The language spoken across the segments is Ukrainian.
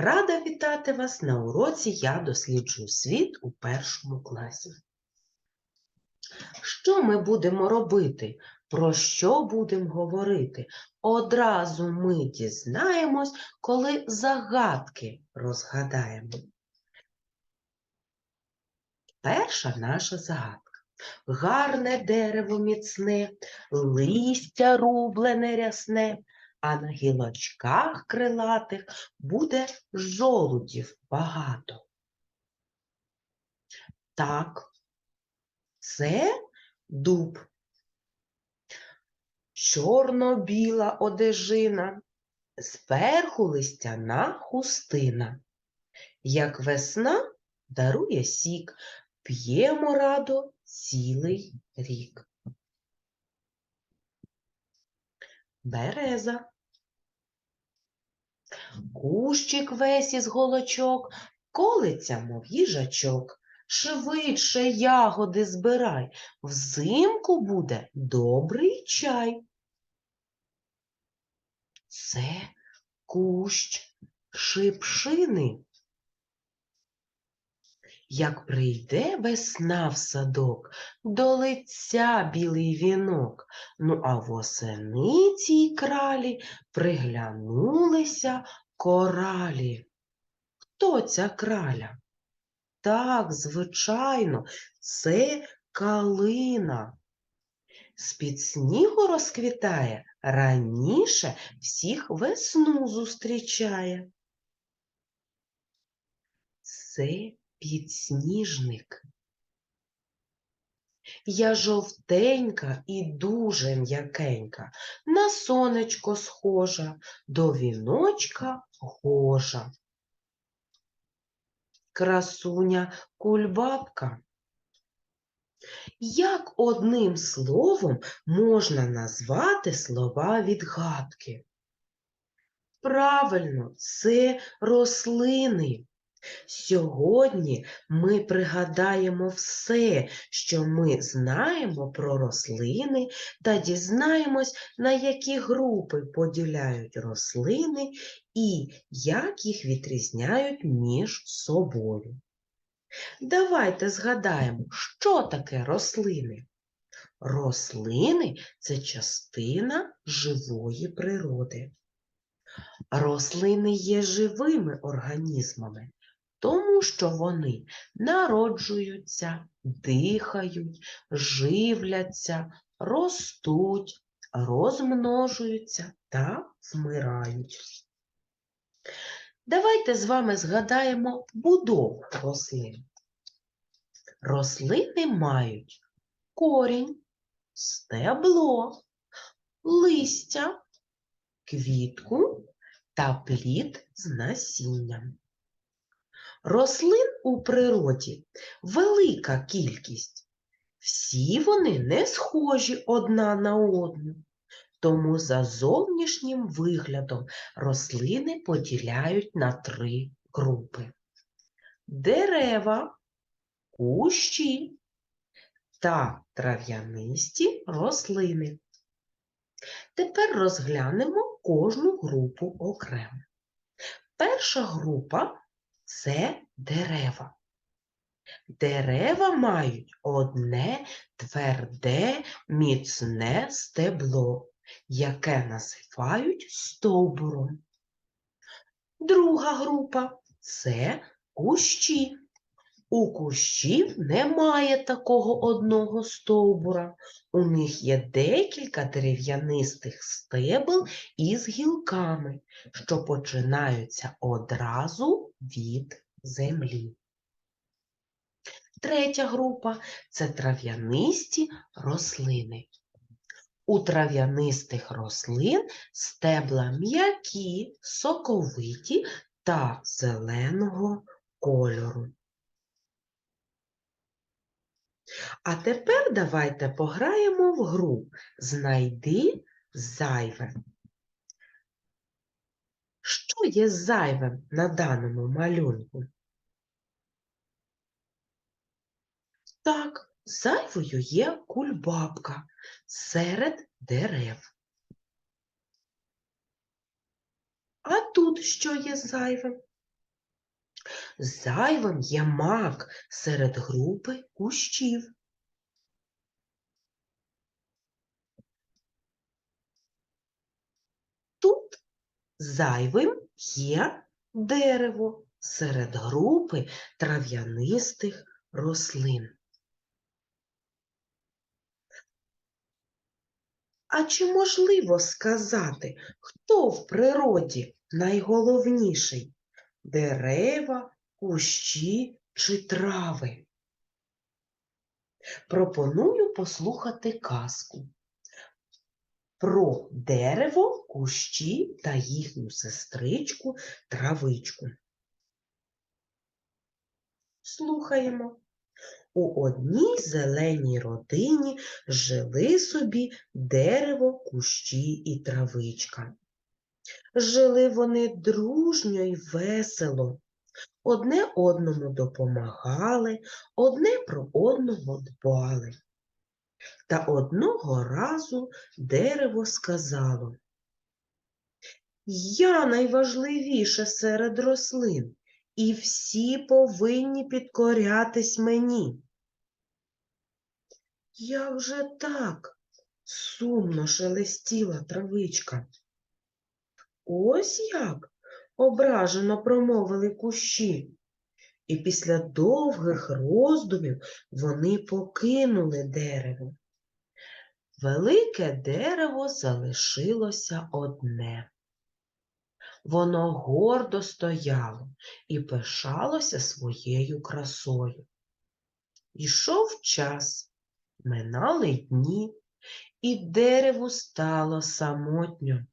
Рада вітати вас на уроці Я досліджую світ у першому класі. Що ми будемо робити? Про що будемо говорити? Одразу ми дізнаємось, коли загадки розгадаємо. Перша наша загадка. Гарне дерево міцне, листя рублене рясне, а на гілочках крилатих буде жолудів багато. Так, це дуб. Чорно-біла одежина, зверху листяна хустина. Як весна дарує сік, п'ємо радо цілий рік. Береза. Кущик весь із голочок, колиться, мов їжачок. Швидше ягоди збирай, взимку буде добрий чай. Це кущ шипшини. Як прийде весна в садок, до лиця білий вінок, ну а восени цій кралі приглянулися коралі. Хто ця краля? Так, звичайно, це калина. З-під снігу розквітає, раніше всіх весну зустрічає. Це підсніжник. Я жовтенька і дуже м'якенька, на сонечко схожа, до віночка гожа. Красуня кульбабка. Як одним словом можна назвати слова відгадки? Правильно, це рослини. Сьогодні ми пригадаємо все, що ми знаємо про рослини, та дізнаємось, на які групи поділяють рослини і як їх відрізняють між собою. Давайте згадаємо, що таке рослини. Рослини це частина живої природи. Рослини є живими організмами, тому що вони народжуються, дихають, живляться, ростуть, розмножуються та вмирають. Давайте з вами згадаємо будову рослин. Рослини мають корінь, стебло, листя, квітку та плід з насінням. Рослин у природі велика кількість. Всі вони не схожі одна на одну, тому за зовнішнім виглядом рослини поділяють на три групи: дерева, кущі та трав'янисті рослини. Тепер розглянемо кожну групу окремо. Перша група це дерева. Дерева мають одне тверде, міцне стебло, яке називають стовбуром. Друга група це кущі. У кущів немає такого одного стовбура. У них є декілька дерев'янистих стебел із гілками, що починаються одразу від землі. Третя група це трав'янисті рослини. У трав'янистих рослин стебла м'які, соковиті та зеленого кольору. А тепер давайте пограємо в гру Знайди зайве. Що є зайвим на даному малюнку? Так, зайвою є кульбабка серед дерев. А тут що є зайвим? Зайвим є мак серед групи кущів. Тут зайвим є дерево серед групи трав'янистих рослин. А чи можливо сказати, хто в природі найголовніший? Дерева, кущі чи трави? Пропоную послухати казку про дерево, кущі та їхню сестричку травичку. Слухаємо. У одній зеленій родині жили собі дерево, кущі і травичка. Жили вони дружньо й весело. Одне одному допомагали, одне про одного дбали. Та одного разу дерево сказало Я найважливіше серед рослин, і всі повинні підкорятись мені. Як же так? сумно шелестіла травичка. Ось як ображено промовили кущі. І після довгих роздумів вони покинули дерево. Велике дерево залишилося одне. Воно гордо стояло і пишалося своєю красою. Ішов час, минали дні, і дереву стало самотньо.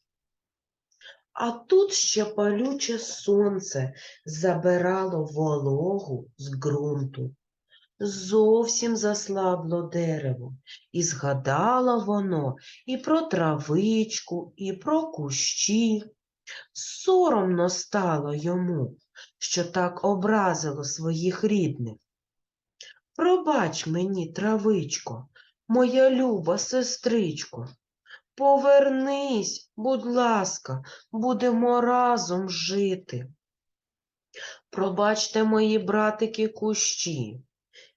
А тут ще палюче сонце забирало вологу з ґрунту. Зовсім заслабло дерево, і згадало воно і про травичку, і про кущі. Соромно стало йому, що так образило своїх рідних. Пробач мені, травичко, моя люба сестричко, повернись, будь ласка, будемо разом жити. Пробачте мої братики кущі,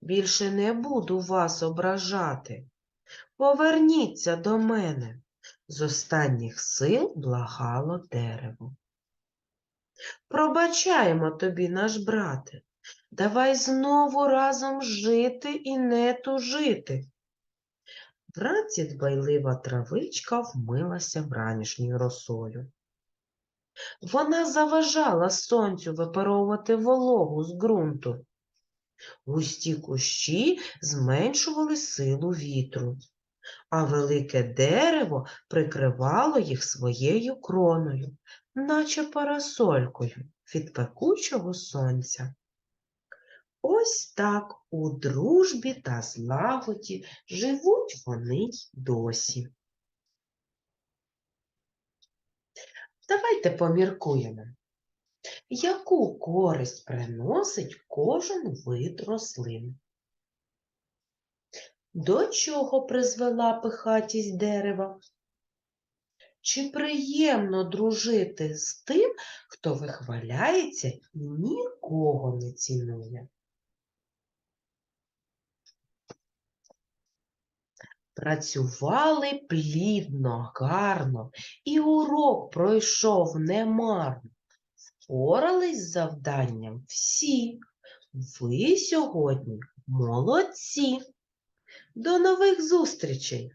більше не буду вас ображати. Поверніться до мене. З останніх сил благало дерево. Пробачаємо тобі, наш брате, давай знову разом жити і не тужити. Вранці дбайлива травичка вмилася вранішньою росою. Вона заважала сонцю випаровувати вологу з ґрунту. Густі кущі зменшували силу вітру, а велике дерево прикривало їх своєю кроною, наче парасолькою від пекучого сонця. Ось так у дружбі та злагоді живуть вони досі. Давайте поміркуємо, яку користь приносить кожен вид рослин. До чого призвела пихатість дерева? Чи приємно дружити з тим, хто вихваляється і нікого не цінує? Працювали плідно, гарно, і урок пройшов немарно. Впорались з завданням всі. Ви сьогодні молодці. До нових зустрічей!